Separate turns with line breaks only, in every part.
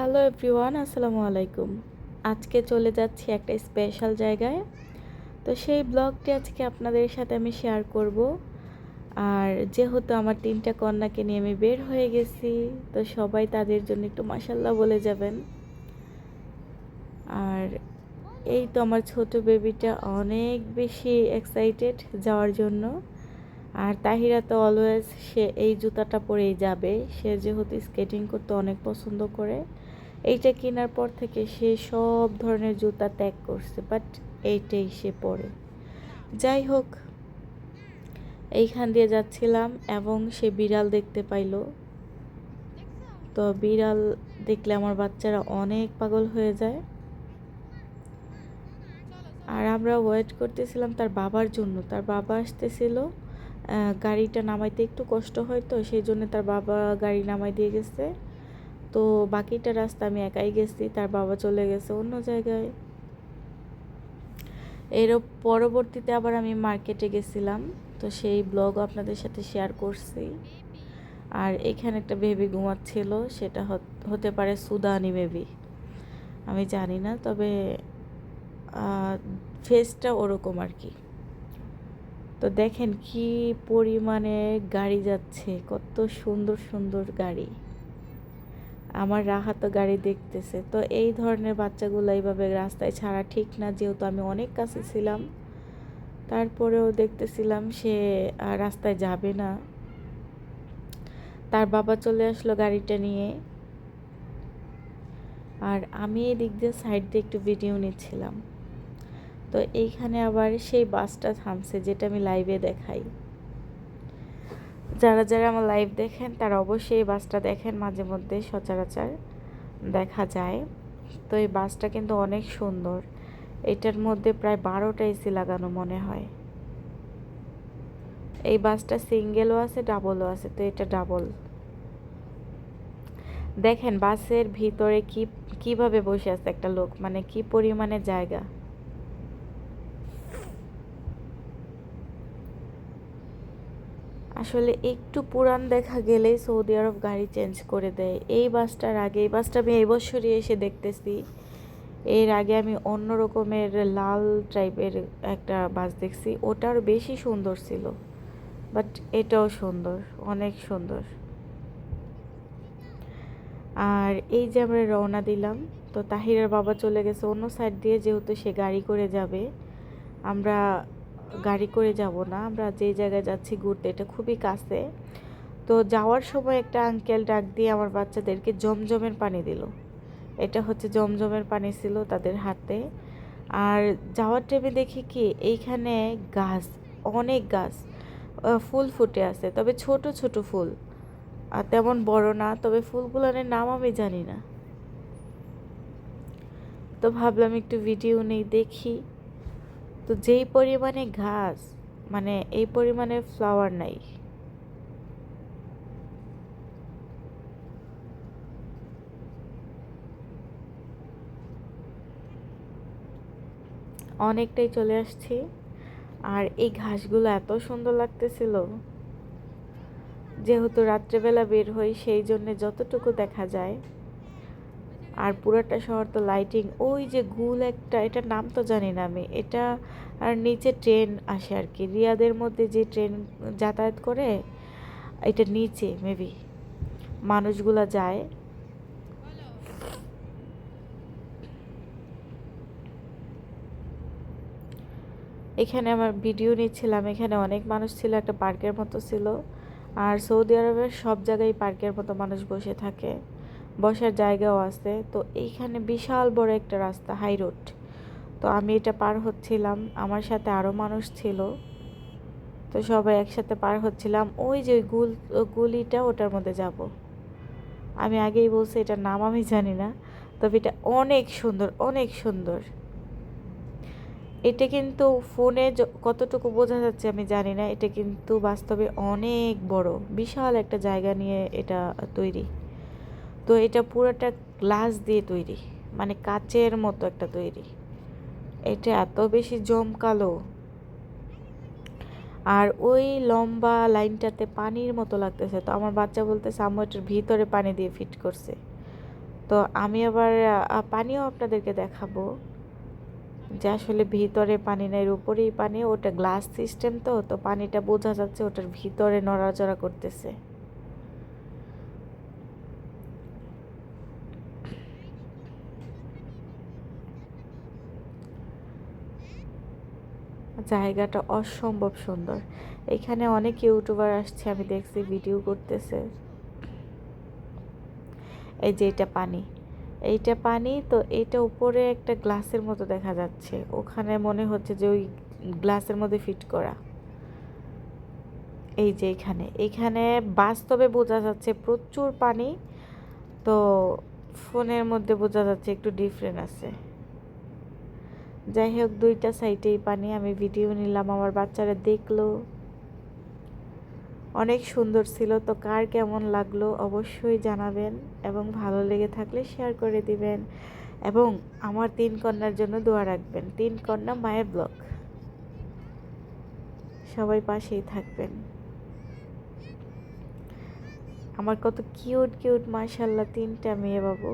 Hello everyone, আসসালামু আলাইকুম। আজকে চলে যাচ্ছি একটা স্পেশাল জায়গায়। তো সেই ব্লগটি আজকে আপনাদের সাথে আমি শেয়ার করব। আর যেহেতু আমার তিনটা কন্যাকে নিয়ে আমি বের হয়ে গেছি, তো সবাই তাদের জন্য একটু মাসাল্লাহ বলে যাবেন। আর এই তো আমার ছোট বেবিটা অনেক বেশি এক্সাইটেড যাওয়ার জন্য। আর তাহিরা তো অলওয়েজ সে এই জুতাটা পরেই যাবে। সে যেহেতু স্কেটিং করতে অনেক পছন্দ করে। এইটা কেনার পর থেকে সে সব ধরনের জুতা ত্যাগ করছে বাট এইটাই সে পরে। যাই হোক, এইখান দিয়ে যাচ্ছিলাম এবং সে বিড়াল দেখতে পাইল। তো বিড়াল দেখলে আমার বাচ্চারা অনেক পাগল হয়ে যায়। আর আমরা ওয়েট করতেছিলাম তার বাবার জন্য। তার বাবা আসতেছিল গাড়িটা নামাইতে একটু কষ্ট হয় তো, সেই জন্য তার বাবা গাড়ি নামাই দিয়ে গেছে। তো বাকিটা রাস্তা আমি একাই গেছি, তার বাবা চলে গেছে অন্য জায়গায়। এর পরবর্তীতে আবার আমি মার্কেটে গেছিলাম, তো সেই ব্লগ আপনাদের সাথে শেয়ার করছি। আর এখানে একটা বেবি ঘুমাচ্ছিল, সেটা হতে পারে সুদানি বেবি আমি জানি না, তবে ফেসটা ওরকম আর কি। তো দেখেন কি পরিমাণে গাড়ি যাচ্ছে, কত সুন্দর সুন্দর গাড়ি। আমার রাহা তো গাড়ি দেখতেছে। তো এই ধরনের বাচ্চাগুলো এইভাবে রাস্তায় ছাড়া ঠিক না, যেহেতু আমি অনেক কাছে ছিলাম। তারপরেও দেখতেছিলাম সে রাস্তায় যাবে না। তার বাবা চলে আসলো গাড়িটা নিয়ে। আর আমি এই দিক দিয়ে সাইড দিয়ে একটু ভিডিও নিচ্ছিলাম। তো এইখানে আবার সেই বাসটা থামছে, যেটা আমি লাইভে দেখাই। যারা যারা আমার লাইভ দেখেন, তারা অবশ্যই এই বাসটা দেখেন, মাঝে মধ্যে সচরাচর দেখা যায়। তো এই বাসটা কিন্তু অনেক সুন্দর। এটার মধ্যে প্রায় বারোটা এসি লাগানো মনে হয়। এই বাসটা সিঙ্গেলও আছে ডাবলও আছে, তো এটা ডাবল দেখেন বাসের ভিতরে কি, কীভাবে বসে আছে একটা লোক মানে কি পরিমাণে জায়গা। আসলে একটু পুরান দেখা গেলেই সৌদি আরব গাড়ি চেঞ্জ করে দেয়। এই বাসটার আগে, এই বাসটা আমি এবছরই এসে দেখতেছি। এর আগে আমি অন্য রকমের লাল টাইপের একটা বাস দেখছি। ওটার বেশি সুন্দর ছিল বাট এটাও সুন্দর, অনেক সুন্দর। আর এই যে আমরা রওনা দিলাম, তো তাহিরের বাবা চলে গেছে অন্য সাইড দিয়ে, যেহেতু সে গাড়ি করে যাবে, আমরা গাড়ি করে যাব না। আমরা যে জায়গায় যাচ্ছি ঘুরতে, এটা খুবই কাছে। তো যাওয়ার সময় একটা আঙ্কেল ডাক দিয়ে আমার বাচ্চাদেরকে জমজমের পানি দিল। এটা হচ্ছে জমজমের পানি ছিল তাদের হাতে। আর যাওয়ার টাইমে দেখি কি, এইখানে গাছ, অনেক গাছ ফুল ফুটে আছে। তবে ছোট ছোট ফুল। আর তেমন বড় না, তবে ফুলগুলোর নাম আমি জানি না। তো ভাবলাম একটু ভিডিও নেই, দেখি। তো যেই পরিমাণে ঘাস মানে এই পরিমাণে ফ্লাওয়ার নাই। অনেকটাই চলে আসছি। আর এই ঘাসগুলো এত সুন্দর লাগতেছিল। যেহেতু রাত্রেবেলা বের হই, সেই জন্যে যতটুকু দেখা যায়। আর পুরোটা শহর তো লাইটিং ওই যে গুল একটা, এটার নাম তো জানি না আমি। এটা আর নিচে ট্রেন আসে আর কি। রিয়াদের মধ্যে যে ট্রেন যাতায়াত করে, এটা নিচে মেবি মানুষগুলা যায়। এখানে আমার ভিডিও নিচ্ছিলাম। এখানে অনেক মানুষ ছিল, একটা পার্কের মতো ছিল। আর সৌদি আরবের সব জায়গায় পার্কের মতো মানুষ বসে থাকে। বসার জায়গাও আছে। তো এইখানে বিশাল বড় একটা রাস্তা হাই রোড তো আমি এটা পার হচ্ছিলাম। আমার সাথে আরও মানুষ ছিল। তো সবাই একসাথে পার হচ্ছিলাম। ওই যে গুল গুলিটা ওটার মধ্যে যাব। আমি আগেই বলছি, এটার নাম আমি জানি না। তবে এটা অনেক সুন্দর অনেক সুন্দর। এটা কিন্তু ফোনে কতটুকু বোঝা যাচ্ছে আমি জানি না। এটা কিন্তু বাস্তবে অনেক বড়, বিশাল একটা জায়গা নিয়ে এটা তৈরি। তো এটা পুরোটা গ্লাস দিয়ে তৈরি মানে কাচের মতো একটা তৈরি। এটা এত বেশি জমকালো। আর ওই লম্বা লাইনটাতে পানির মতো লাগতেছে। তো আমার বাচ্চা বলতেছে, আম্মু এটার ভিতরে পানি দিয়ে ফিট করছে। তো আমি আবার পানিও আপনাদেরকে দেখাবো যে আসলে ভিতরে পানি নাই উপরেই পানি। ওটা গ্লাস সিস্টেম তো তো পানিটা বোঝা যাচ্ছে ওটার ভিতরে নড়াচড়া করতেছে। জায়গাটা অসম্ভব সুন্দর। এখানে অনেক ইউটিউবার আসছে, আমি দেখছি, ভিডিও করতেছে। এই যে এটা পানি। এইটা পানি, তো এটা উপরে একটা গ্লাসের মতো দেখা যাচ্ছে। ওখানে মনে হচ্ছে যে ওই গ্লাসের মধ্যে ফিট করা। এই যে এখানে। এখানে বাস্তবে বোঝা যাচ্ছে প্রচুর পানি, তো ফোনের মধ্যে বোঝা যাচ্ছে একটু ডিফারেন্ট আছে। যাই হোক দুইটা সাইডেই পানি আমি ভিডিও নিলাম, আমার বাচ্চারা দেখল। অনেক সুন্দর ছিল তো, কার কেমন লাগল অবশ্যই জানাবেন এবং ভালো লেগে থাকলে শেয়ার করে দিবেন। এবং আমার তিন কন্যার জন্য দোয়া রাখবেন। তিন কন্যা মায়ের ব্লগ। সবাই পাশেই থাকবেন। আমার কত কিউট কিউট মাশাল্লাহ তিনটা মেয়ে বাবু,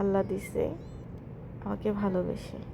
আল্লাহ দিছে, আমাকে ভালোবেসে।